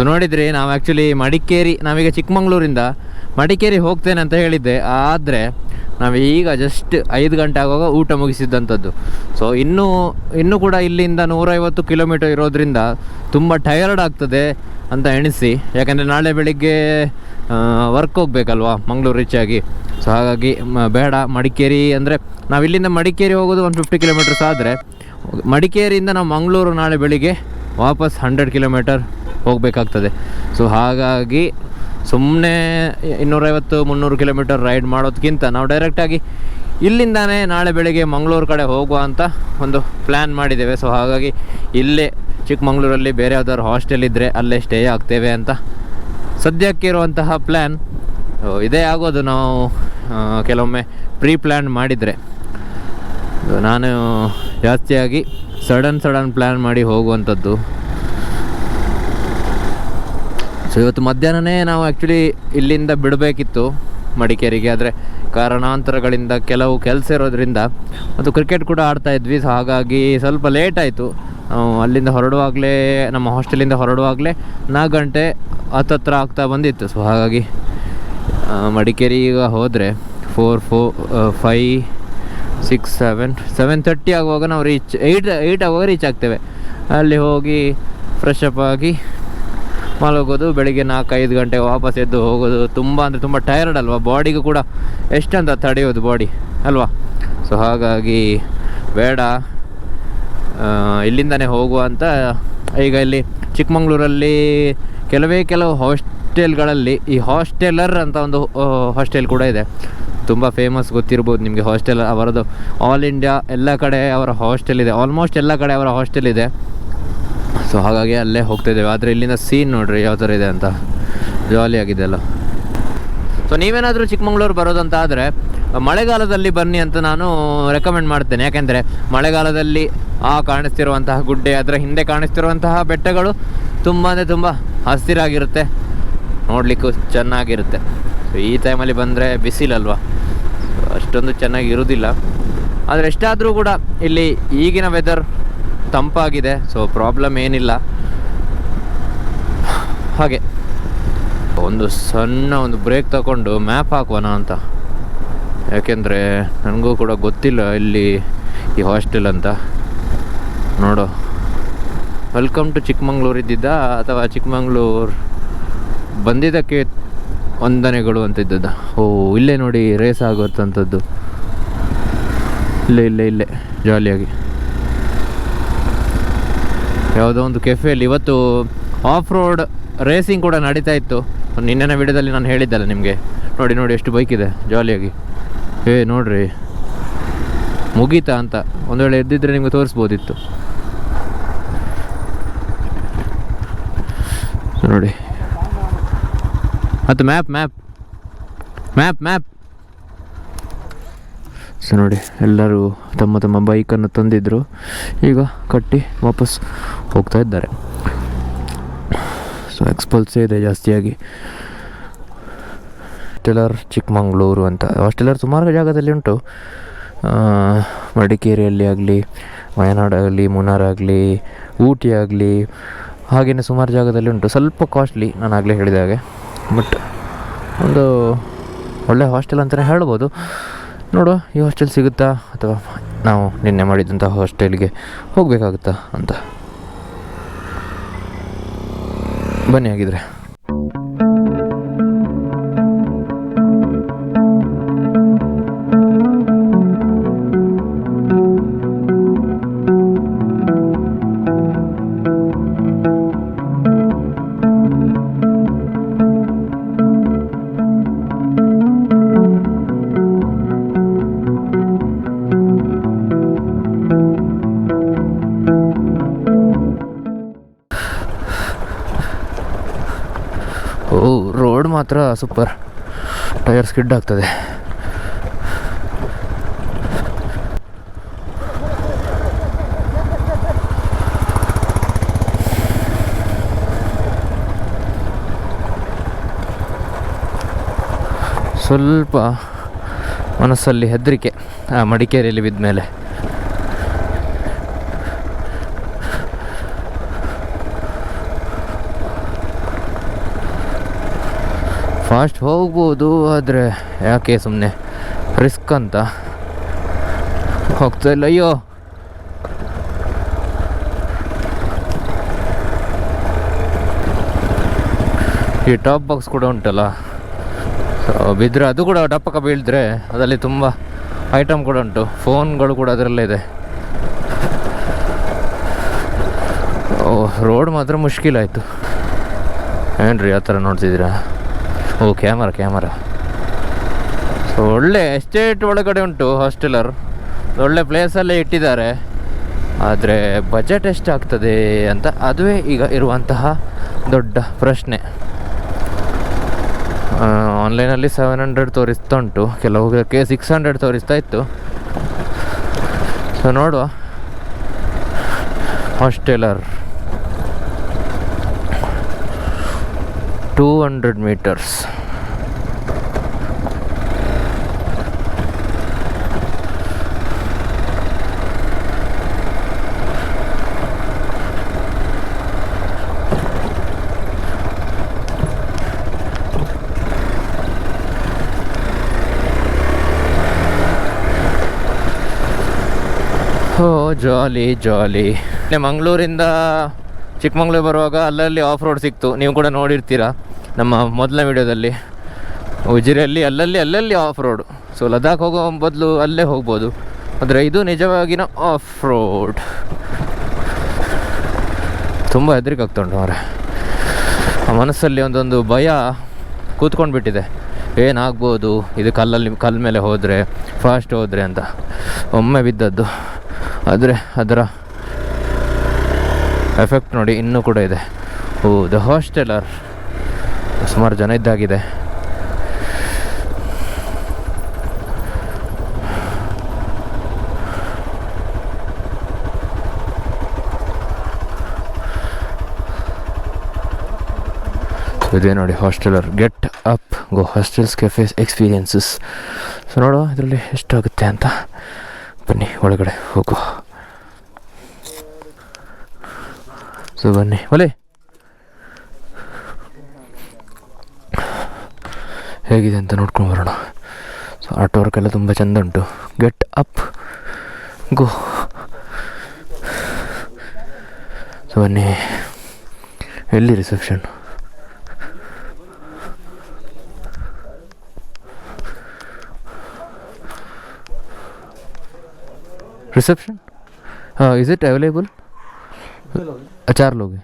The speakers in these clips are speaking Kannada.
ಸೊ ನೋಡಿದ್ರಿ ನಾವು ಆ್ಯಕ್ಚುಲಿ ಮಡಿಕೇರಿ, ನಾವೀಗ ಚಿಕ್ಕಮಂಗ್ಳೂರಿಂದ ಮಡಿಕೇರಿ ಹೋಗ್ತೇನೆ ಅಂತ ಹೇಳಿದ್ದೆ. ಆದರೆ ನಾವು ಈಗ ಜಸ್ಟ್ ಐದು ಗಂಟೆ ಆಗುವಾಗ ಊಟ ಮುಗಿಸಿದ್ದಂಥದ್ದು ಸೊ ಇನ್ನೂ ಇನ್ನೂ ಕೂಡ ಇಲ್ಲಿಂದ ನೂರೈವತ್ತು ಕಿಲೋಮೀಟರ್ ಇರೋದ್ರಿಂದ ತುಂಬ ಟಯರ್ಡ್ ಆಗ್ತದೆ ಅಂತ ಎಣಿಸಿ. ಯಾಕಂದರೆ ನಾಳೆ ಬೆಳಿಗ್ಗೆ ವರ್ಕ್ ಹೋಗ್ಬೇಕಲ್ವಾ ಮಂಗ್ಳೂರು ರೀಚ್ ಆಗಿ ಸೊ ಹಾಗಾಗಿ ಬೇಡ. ಮಡಿಕೇರಿ ಅಂದರೆ ನಾವು ಇಲ್ಲಿಂದ ಮಡಿಕೇರಿ ಹೋಗೋದು ಒಂದು ಫಿಫ್ಟಿ ಕಿಲೋಮೀಟರ್ಸ್ ಆದರೆ ಮಡಿಕೇರಿಯಿಂದ ನಾವು ಮಂಗಳೂರು ನಾಳೆ ಬೆಳಿಗ್ಗೆ ವಾಪಸ್ ಹಂಡ್ರೆಡ್ ಕಿಲೋಮೀಟರ್ ಹೋಗಬೇಕಾಗ್ತದೆ. ಸೊ ಹಾಗಾಗಿ ಸುಮ್ಮನೆ ಇನ್ನೂರೈವತ್ತು, ಮುನ್ನೂರು ಕಿಲೋಮೀಟರ್ ರೈಡ್ ಮಾಡೋದಕ್ಕಿಂತ ನಾವು ಡೈರೆಕ್ಟಾಗಿ ಇಲ್ಲಿಂದಾನೇ ನಾಳೆ ಬೆಳಿಗ್ಗೆ ಮಂಗಳೂರು ಕಡೆ ಹೋಗುವ ಅಂತ ಒಂದು ಪ್ಲ್ಯಾನ್ ಮಾಡಿದ್ದೇವೆ. ಸೊ ಹಾಗಾಗಿ ಇಲ್ಲೇ ಚಿಕ್ಕಮಂಗ್ಳೂರಲ್ಲಿ ಬೇರೆ ಯಾವ್ದಾದ್ರು ಹಾಸ್ಟೆಲ್ ಇದ್ದರೆ ಅಲ್ಲೇ ಸ್ಟೇ ಆಗ್ತೇವೆ ಅಂತ ಸದ್ಯಕ್ಕೆ ಇರುವಂತಹ ಪ್ಲ್ಯಾನ್ ಇದೇ ಆಗೋದು ನಾವು ಕೆಲವೊಮ್ಮೆ ಪ್ರೀ ಪ್ಲ್ಯಾನ್ ಮಾಡಿದರೆ ನಾನು ಜಾಸ್ತಿಯಾಗಿ ಸಡನ್ ಸಡನ್ ಪ್ಲ್ಯಾನ್ ಮಾಡಿ ಹೋಗುವಂಥದ್ದು. ಸೊ ಇವತ್ತು ಮಧ್ಯಾಹ್ನನೇ ನಾವು ಆ್ಯಕ್ಚುಲಿ ಇಲ್ಲಿಂದ ಬಿಡಬೇಕಿತ್ತು ಮಡಿಕೇರಿಗೆ. ಆದರೆ ಕಾರಣಾಂತರಗಳಿಂದ ಕೆಲವು ಕೆಲಸ ಇರೋದ್ರಿಂದ ಮತ್ತು ಕ್ರಿಕೆಟ್ ಕೂಡ ಆಡ್ತಾ ಇದ್ವಿ. ಸೊ ಹಾಗಾಗಿ ಸ್ವಲ್ಪ ಲೇಟ್ ಆಯಿತು. ಅಲ್ಲಿಂದ ಹೊರಡುವಾಗಲೇ, ನಮ್ಮ ಹಾಸ್ಟೆಲಿಂದ ಹೊರಡುವಾಗಲೇ ನಾಲ್ಕು ಗಂಟೆ ಹತ್ತತ್ರ ಆಗ್ತಾ ಬಂದಿತ್ತು. ಸೊ ಹಾಗಾಗಿ ಮಡಿಕೇರಿ ಈಗ ಹೋದರೆ four four five six seven seven thirty ಆಗುವಾಗ ನಾವು ರೀಚ್ ಏಯ್ಟ್ ಏಯ್ಟ್ ಆಗುವಾಗ ರೀಚ್ ಆಗ್ತೇವೆ. ಅಲ್ಲಿ ಹೋಗಿ ಫ್ರೆಶ್ ಅಪ್ ಆಗಿ ಮಲಗೋದು, ಬೆಳಿಗ್ಗೆ ನಾಲ್ಕು ಐದು ಗಂಟೆ ವಾಪಸ್ ಎದ್ದು ಹೋಗೋದು, ತುಂಬ ಅಂದರೆ ತುಂಬ ಟಯರ್ಡ್ ಅಲ್ವಾ? ಬಾಡಿಗೂ ಕೂಡ ಎಷ್ಟಂತ ತಡೆಯೋದು ಬಾಡಿ ಅಲ್ವಾ? ಸೊ ಹಾಗಾಗಿ ಬೇಡ. ಇಲ್ಲಿಂದನೇ ಹೋಗುವ ಅಂತ. ಈಗ ಇಲ್ಲಿ ಚಿಕ್ಕಮಂಗ್ಳೂರಲ್ಲಿ ಕೆಲವೇ ಕೆಲವು ಹಾಸ್ಟೆಲ್ಗಳಲ್ಲಿ ಈ ಹಾಸ್ಟೆಲರ್ ಅಂತ ಒಂದು ಹಾಸ್ಟೆಲ್ ಕೂಡ ಇದೆ. ತುಂಬ ಫೇಮಸ್ ಗೊತ್ತಿರ್ಬೋದು ನಿಮಗೆ ಹಾಸ್ಟೆಲ್ ಅವರದು. ಆಲ್ ಇಂಡಿಯಾ ಎಲ್ಲ ಕಡೆ ಅವರ ಹಾಸ್ಟೆಲ್ ಇದೆ. ಆಲ್ಮೋಸ್ಟ್ ಎಲ್ಲ ಕಡೆ ಅವರ ಹಾಸ್ಟೆಲ್ ಇದೆ. ಸೊ ಹಾಗಾಗಿ ಅಲ್ಲೇ ಹೋಗ್ತಿದ್ದೇವೆ. ಆದರೆ ಇಲ್ಲಿಂದ ಸೀನ್ ನೋಡ್ರಿ ಯಾವ ಥರ ಇದೆ ಅಂತ. ಜಾಲಿಯಾಗಿದೆ ಅಲ್ಲ. ಸೊ ನೀವೇನಾದರೂ ಚಿಕ್ಕಮಂಗ್ಳೂರು ಬರೋದಂತ ಆದರೆ ಮಳೆಗಾಲದಲ್ಲಿ ಬನ್ನಿ ಅಂತ ನಾನು ರೆಕಮೆಂಡ್ ಮಾಡ್ತೇನೆ. ಯಾಕೆಂದರೆ ಮಳೆಗಾಲದಲ್ಲಿ, ಆ, ಕಾಣಿಸ್ತಿರುವಂತಹ ಗುಡ್ಡೆ, ಅದರ ಹಿಂದೆ ಕಾಣಿಸ್ತಿರುವಂತಹ ಬೆಟ್ಟಗಳು ತುಂಬ ಅಂದರೆ ತುಂಬ ಹಸಿರಾಗಿರುತ್ತೆ. ನೋಡಲಿಕ್ಕೂ ಚೆನ್ನಾಗಿರುತ್ತೆ. ಸೊ ಈ ಟೈಮಲ್ಲಿ ಬಂದರೆ ಬಿಸಿಲಲ್ವಾ? ಅಷ್ಟೊಂದು ಚೆನ್ನಾಗಿ ಇರುವುದಿಲ್ಲ ಆದರೆ ಎಷ್ಟಾದರೂ ಕೂಡ ಇಲ್ಲಿ ಈಗಿನ ವೆದರ್ ತಂಪಾಗಿದೆ ಸೊ ಪ್ರಾಬ್ಲಮ್ ಏನಿಲ್ಲ. ಹಾಗೆ. ಒಂದು ಸಣ್ಣ ಒಂದು ಬ್ರೇಕ್ ತಗೊಂಡು ಮ್ಯಾಪ್ ಹಾಕುವನ ಅಂತ. ಯಾಕೆಂದರೆ ನನಗೂ ಕೂಡ ಗೊತ್ತಿಲ್ಲ ಇಲ್ಲಿ ಈ ಹಾಸ್ಟೆಲ್ ಅಂತ. ನೋಡು. ವೆಲ್ಕಮ್ ಟು ಚಿಕ್ಕಮಂಗ್ಳೂರು ಇದ್ದಿದ್ದ ಅಥವಾ ಚಿಕ್ಕಮಂಗ್ಳೂರು ಬಂದಿದ್ದಕ್ಕೆ ವಂದನೆಗಳು ಅಂತ ಇದ್ದದ್ದ ಓ, ಇಲ್ಲೇ ನೋಡಿ ರೇಸ್ ಆಗುತ್ತಂಥದ್ದು ಇಲ್ಲೇ ಇಲ್ಲೇ ಇಲ್ಲೇ ಜಾಲಿಯಾಗಿ ಯಾವುದೋ ಒಂದು ಕೆಫೆಯಲ್ಲಿ ಇವತ್ತು ಆಫ್ ರೋಡ್ ರೇಸಿಂಗ್ ಕೂಡ ನಡೀತಾ ಇತ್ತು. ನಿನ್ನೆನ ವಿಡಿಯೋದಲ್ಲಿ ನಾನು ಹೇಳಿದ್ದಲ್ಲ ನಿಮಗೆ. ನೋಡಿ ನೋಡಿ, ಎಷ್ಟು ಬೈಕ್ ಇದೆ ಜಾಲಿಯಾಗಿ ಏ, ನೋಡ್ರಿ. ಮುಗೀತಾ ಅಂತ. ಒಂದು ವೇಳೆ ಎದ್ದಿದ್ರೆ ನಿಮಗೆ ತೋರಿಸ್ಬೋದಿತ್ತು. ನೋಡಿ. ಮತ್ತು map map map map so ನೋಡಿ, ಎಲ್ಲರೂ ತಮ್ಮ ತಮ್ಮ ಬೈಕನ್ನು ತಂದಿದ್ದರು ಈಗ ಕಟ್ಟಿ ವಾಪಸ್ ಹೋಗ್ತಾ ಇದ್ದಾರೆ. ಸೊ ಎಕ್ಸ್ಪಲ್ಸೇ ಇದೆ ಜಾಸ್ತಿಯಾಗಿ. ಟೆಲರ್ ಚಿಕ್ಕಮಂಗ್ಳೂರು ಅಂತ. ಹಾಸ್ಟೆಲರ್ ಸುಮಾರು ಜಾಗದಲ್ಲಿ ಉಂಟು. ಮಡಿಕೇರಿಯಲ್ಲಿ ಆಗಲಿ ವಯನಾಡಾಗಲಿ ಮುನ್ನಾರ್ ಆಗಲಿ, ಊಟಿ ಆಗಲಿ ಹಾಗೆಯೇ ಸುಮಾರು ಜಾಗದಲ್ಲಿ ಉಂಟು. ಸ್ವಲ್ಪ ಕಾಸ್ಟ್ಲಿ ನಾನು ಆಗಲೇ ಹೇಳಿದ ಹಾಗೆ. ಬಟ್ ಒಂದು ಒಳ್ಳೆ ಹಾಸ್ಟೆಲ್ ಅಂತಲೇ ಹೇಳ್ಬೋದು. ನೋಡುವ ಈ ಹಾಸ್ಟೆಲ್ ಸಿಗುತ್ತಾ? ಅಥವಾ ನಾವು ನಿನ್ನೆ ಮಾಡಿದಂಥ ಹಾಸ್ಟೆಲ್ಗೆ ಹೋಗಬೇಕಾಗುತ್ತಾ ಅಂತ. ಬನ್ನಿ ಹಾಗಿದ್ರೆ. ಮಾತ್ರ ಸೂಪರ್ ಟೈರ್ ಸ್ಕಿಡ್ ಆಗ್ತದೆ. ಸ್ವಲ್ಪ ಮನಸ್ಸಲ್ಲಿ ಹೆದರಿಕೆ ಆ ಮಡಿಕೇರಿಯಲ್ಲಿ ಬಿದ್ದ ಮೇಲೆ. ಫಾಸ್ಟ್ ಹೋಗ್ಬೋದು, ಆದರೆ ಯಾಕೆ ಸುಮ್ಮನೆ ರಿಸ್ಕ್ ಅಂತ? ಹೋಗ್ತಾ ಇಲ್ಲ, ಅಯ್ಯೋ. ಈ ಟಾಪ್ ಬಾಕ್ಸ್ ಕೂಡ ಉಂಟಲ್ಲ. ಬಿದ್ದರೆ ಅದು ಕೂಡ ಟಪ್ಪಕ ಬೀಳಿದ್ರೆ ಅದರಲ್ಲಿ ತುಂಬ ಐಟಮ್ ಕೂಡ ಉಂಟು. ಫೋನ್ಗಳು ಕೂಡ ಅದರಲ್ಲೇ ಇದೆ. ಓ ರೋಡ್ ಮಾತ್ರ ಮುಷ್ಕಿಲ್ ಆಯಿತು. ರೀ ಆ ಥರ ನೋಡ್ತಿದ್ದೀರಾ? ಓ, ಕ್ಯಾಮರಾ ಕ್ಯಾಮರಾ. ಸೊ, ಒಳ್ಳೆ ಎಸ್ಟೇಟ್ ಒಳಗಡೆ ಉಂಟು ಹಾಸ್ಟೆಲರ್ ಒಳ್ಳೆ ಪ್ಲೇಸಲ್ಲೇ ಇಟ್ಟಿದ್ದಾರೆ. ಆದರೆ ಬಜೆಟ್ ಎಷ್ಟಾಗ್ತದೆ ಅಂತ ಅದುವೇ ಈಗ ಇರುವಂತಹ ದೊಡ್ಡ ಪ್ರಶ್ನೆ. ಆನ್ಲೈನಲ್ಲಿ ಸೆವೆನ್ ಹಂಡ್ರೆಡ್ ತೋರಿಸ್ತಾ ಉಂಟು. ಕೆಲವುದಕ್ಕೆ ಸಿಕ್ಸ್ ಹಂಡ್ರೆಡ್ ತೋರಿಸ್ತಾ ಇತ್ತು. ಸೊ ನೋಡುವ. ಹಾಸ್ಟೆಲರ್ ಟೂ ಹಂಡ್ರೆಡ್ ಮೀಟರ್ಸ್ ಓ ಜಾಲಿ ಜಾಲಿ ಮಂಗಳೂರಿಂದ ಚಿಕ್ಕಮಂಗ್ಳೂರು ಬರುವಾಗ ಅಲ್ಲಲ್ಲಿ ಆಫ್ ರೋಡ್ ಸಿಕ್ತು. ನೀವು ಕೂಡ ನೋಡಿರ್ತೀರ? ನಮ್ಮ ಮೊದಲ ವಿಡಿಯೋದಲ್ಲಿ ಉಜಿರೆಯಲ್ಲಿ, ಅಲ್ಲಲ್ಲಿ ಅಲ್ಲಲ್ಲಿ ಆಫ್ ರೋಡ್ ಸೊ ಲದಾಖ್ ಹೋಗೋ ಬದಲು ಅಲ್ಲೇ ಹೋಗ್ಬೋದು. ಆದರೆ ಇದು ನಿಜವಾಗಿನ ಆಫ್ ರೋಡ್ ತುಂಬ ಹೆದರಿಕೆ ಆಗ್ತಾ ಉಂಟು ಅವರೇ ಮನಸ್ಸಲ್ಲಿ ಒಂದೊಂದು ಭಯ ಕೂತ್ಕೊಂಡು ಬಿಟ್ಟಿದೆ ಏನಾಗ್ಬೋದು? ಇದು ಕಲ್ಲಲ್ಲಿ ಕಲ್ಲ ಮೇಲೆ ಹೋದರೆ ಫಾಸ್ಟ್ ಹೋದರೆ ಅಂತ. ಒಮ್ಮೆ ಬಿದ್ದದ್ದು. ಆದರೆ ಅದರ ಎಫೆಕ್ಟ್ ನೋಡಿ ಇನ್ನೂ ಕೂಡ ಇದೆ. ಓ ದ ಹಾಸ್ಟೆಲರ್ ಸುಮಾರು ಜನ ಇದ್ದಾಗಿದೆ. ಇದೇ ನೋಡಿ Hosteller get up go hostels cafes experiences. So ನೋಡುವ ಇದರಲ್ಲಿ ಎಷ್ಟಾಗುತ್ತೆ ಅಂತ. ಬನ್ನಿ, ಒಳಗಡೆ ಹೋಗು ಸೊ ಬನ್ನಿ. ಒಲೆ! ಹೇಗಿದೆ ಅಂತ ನೋಡ್ಕೊಂಡು ಬರೋಣ ಸೊ ಆಟೋ ವರ್ಕೆಲ್ಲ ತುಂಬ ಚೆಂದ ಉಂಟು ಗೆಟ್ ಅಪ್ ಗೋ ಸೊ ಬನ್ನಿ ಎಲ್ಲಿ ರಿಸೆಪ್ಷನ್ रिसेप्शन हाँ इज़ इट अवेलेबल चार लोग हैं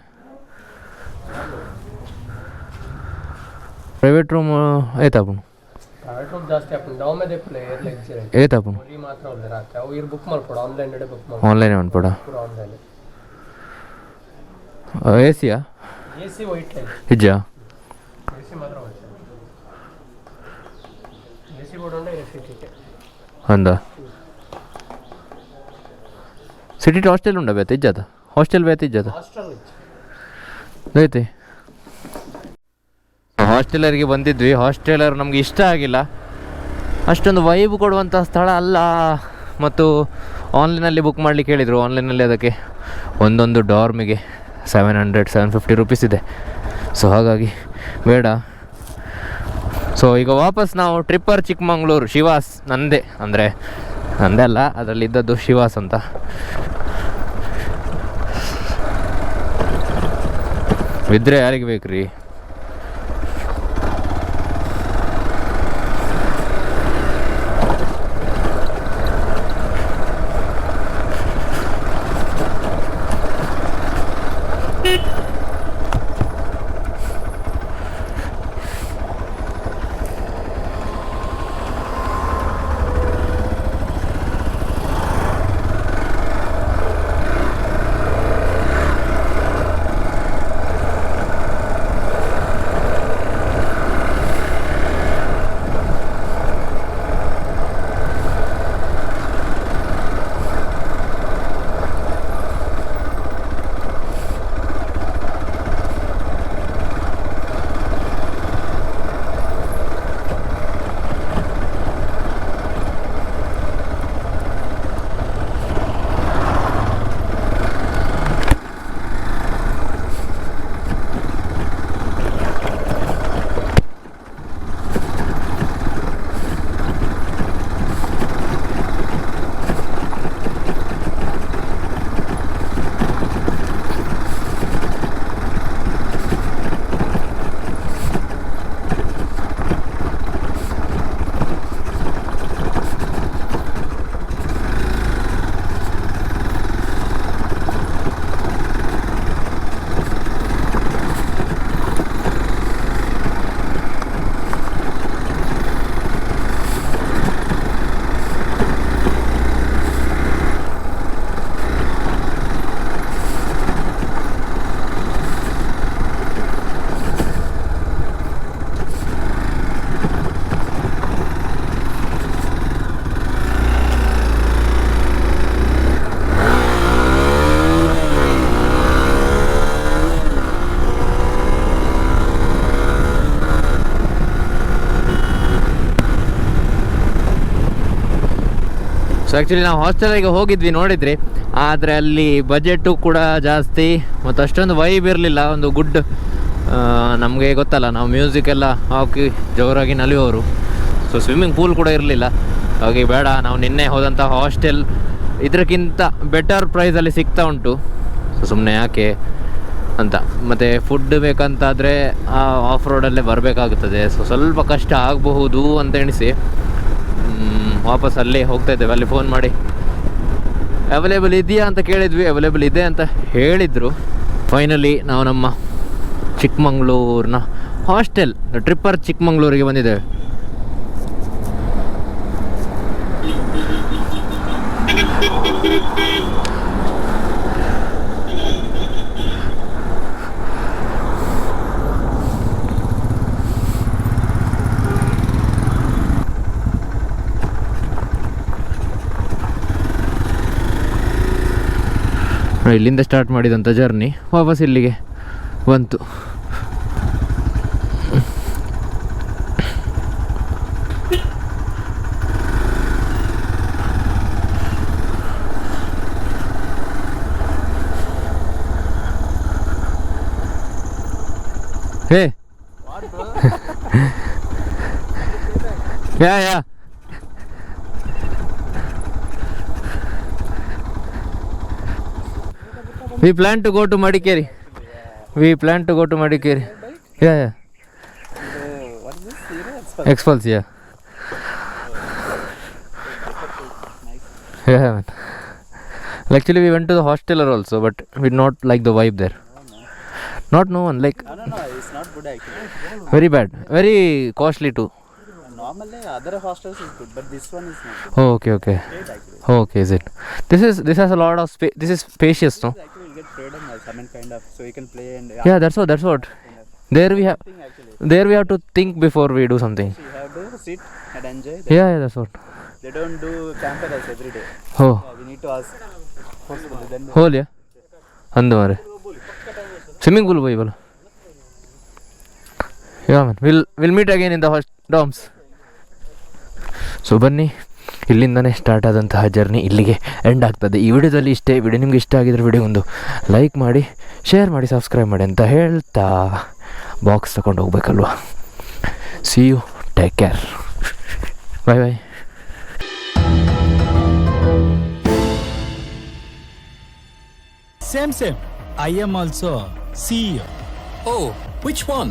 ಪ್ರೈವೇಟ್ ರೂಮ್ ಜಾಸ್ತಿ ಹಾಕೊಂಡು ನಾವು ಒಂದು ರಾತ್ರಿ ಬುಕ್ ಮಾಡ್ಕೊಡು ಆನ್ಲೈನ್ ನಡೆ ಬುಕ್ ಮಾಡಿ ಆನ್ಲೈನ್ ಮಾಡ್ಬಿಡ ಪೂರ ಆನ್ಲೈನ್ ಎ ಸಿಯಾ ವೈಟ್ ಲೈನ್ ಇಜ್ಜಾ ಎ ಮಾತ್ರ ಬೋರ್ಡ್ ಸಿಟಿ ಹಾಸ್ಟೆಲ್ ಉಂಡ ಬೇತ? ಹಾಸ್ಟೆಲ್ ಬೇತ ಇಜ್ಜಾತ ಹಾಸ್ಟೆಲ್ ಐತೆ ಹಾಸ್ಟೆಲರಿಗೆ ಬಂದಿದ್ವಿ. ಹಾಸ್ಟೆಲರ್ ನಮಗೆ ಇಷ್ಟ ಆಗಿಲ್ಲ. ಅಷ್ಟೊಂದು ವೈಬ್ ಕೊಡುವಂಥ ಸ್ಥಳ ಅಲ್ಲ. ಮತ್ತು ಆನ್ಲೈನಲ್ಲಿ ಬುಕ್ ಮಾಡಲಿಕ್ಕೆ ಹೇಳಿದರು. ಆನ್ಲೈನಲ್ಲಿ ಅದಕ್ಕೆ ಒಂದೊಂದು ಡಾರ್ಮಿಗೆ seven hundred seven fifty rupees ಇದೆ. ಸೊ ಹಾಗಾಗಿ ಬೇಡ. ಸೊ ಈಗ ವಾಪಸ್ ನಾವು ಟ್ರಿಪ್ಪರ್ ಚಿಕ್ಕಮಂಗ್ಳೂರು, ಶಿವಾಸ್ ನಂದೇ ಅಂದರೆ ನಂದೇ ಅಲ್ಲ ಅದರಲ್ಲಿ ಇದ್ದದ್ದು ಶಿವಾಸ್ ಅಂತ. ಬಿದ್ದರೆ ಯಾರಿಗೆ ಬೇಕು ರೀ ಆ್ಯಕ್ಚುಲಿ ನಾವು ಹಾಸ್ಟೆಲಿಗೆ ಹೋಗಿದ್ವಿ ನೋಡಿದ್ರಿ. ಆದರೆ ಅಲ್ಲಿ ಬಜೆಟು ಕೂಡ ಜಾಸ್ತಿ, ಮತ್ತು ಅಷ್ಟೊಂದು ವೈಬ್ ಇರಲಿಲ್ಲ, ಒಂದು ಗುಡ್ ನಮಗೆ ಗೊತ್ತಲ್ಲ, ನಾವು ಮ್ಯೂಸಿಕ್ ಎಲ್ಲ ಹಾಕಿ ಜೋರಾಗಿ ನಲಿಯೋರು. ಸೊ ಸ್ವಿಮ್ಮಿಂಗ್ ಪೂಲ್ ಕೂಡ ಇರಲಿಲ್ಲ. ಹಾಗೆ ಬೇಡ, ನಾವು ನಿನ್ನೆ ಹೋದಂಥ ಹಾಸ್ಟೆಲ್ ಇದಕ್ಕಿಂತ ಬೆಟರ್ ಪ್ರೈಸಲ್ಲಿ ಸಿಗ್ತಾ ಉಂಟು. ಸೊ ಸುಮ್ಮನೆ ಯಾಕೆ ಅಂತ. ಮತ್ತು ಫುಡ್ ಬೇಕಂತಾದರೆ ಆಫ್ ರೋಡಲ್ಲೇ ಬರಬೇಕಾಗುತ್ತದೆ ಸೊ ಸ್ವಲ್ಪ ಕಷ್ಟ ಆಗಬಹುದು ಅಂತ ಎಣಿಸಿ. ವಾಪಸ್ ಅಲ್ಲೇ ಹೋಗ್ತಾ ಇದ್ದೇವೆ. ಅಲ್ಲಿ ಫೋನ್ ಮಾಡಿ. ಅವೈಲೇಬಲ್ ಇದೆಯಾ ಅಂತ ಕೇಳಿದ್ವಿ. ಅವೈಲೇಬಲ್ ಇದೆ ಅಂತ ಹೇಳಿದರು. ಫೈನಲಿ ನಾವು ನಮ್ಮ ಚಿಕ್ಕಮಂಗ್ಳೂರಿನ ಹಾಸ್ಟೆಲ್ ಟ್ರಿಪ್ಪರ್ ಚಿಕ್ಕಮಂಗ್ಳೂರಿಗೆ ಬಂದಿದ್ದೇವೆ. ಇಲ್ಲಿಂದ ಸ್ಟಾರ್ಟ್ ಮಾಡಿದಂಥ ಜರ್ನಿ ವಾಪಸ್ ಇಲ್ಲಿಗೆ ಬಂತು. ಹೇ ಯಾ ಯಾ. We plan to go to Madikeri. We plan to go to Madikeri. Yeah, yeah. what is this? Expulse, yeah. Yeah, man. Actually, we went to the hosteler also, but we not like the vibe there. Not no one, like No, no, no, it's not good actually. very bad, very costly too. Normally, other hostels is good, but this one is not good. Oh, okay, okay. Great. Oh, okay, is it? This is this has a lot of space. This is spacious, no? Freedom, as I mean, kind of, so you can play and Yeah, that's what. That's what. There we have. thing actually. There we have to think before we do something. So you have to sit and enjoy. Yeah, yeah, that's what. They don't do camper as every day. Oh. Yeah, we need to ask. Forcefully, then ಹೋಲಿಯಾ ಅಂದು ಮಾರೆ ಸ್ವಿಮ್ಮಿಂಗ್ ಪೂಲ್ ಬಲ ya man will will meet again in the dorms so ಬನ್ನಿ ಇಲ್ಲಿಂದನೇ ಸ್ಟಾರ್ಟ್ ಆದಂತಹ ಜರ್ನಿ ಇಲ್ಲಿಗೆ ಎಂಡ್ ಆಗ್ತದೆ ಈ ವಿಡಿಯೋದಲ್ಲಿ ಇಷ್ಟೇ ವಿಡಿಯೋ ನಿಮ್ಗೆ ಇಷ್ಟ ಆಗಿದ್ರೆ ವಿಡಿಯೋ ಒಂದು ಲೈಕ್ ಮಾಡಿ ಶೇರ್ ಮಾಡಿ ಸಬ್ಸ್ಕ್ರೈಬ್ ಮಾಡಿ ಅಂತ ಹೇಳ್ತಾ ಬಾಕ್ಸ್ ತಗೊಂಡು ಹೋಗ್ಬೇಕಲ್ವಾ see you take care bye bye Same, same. I am also CEO. Oh, which one?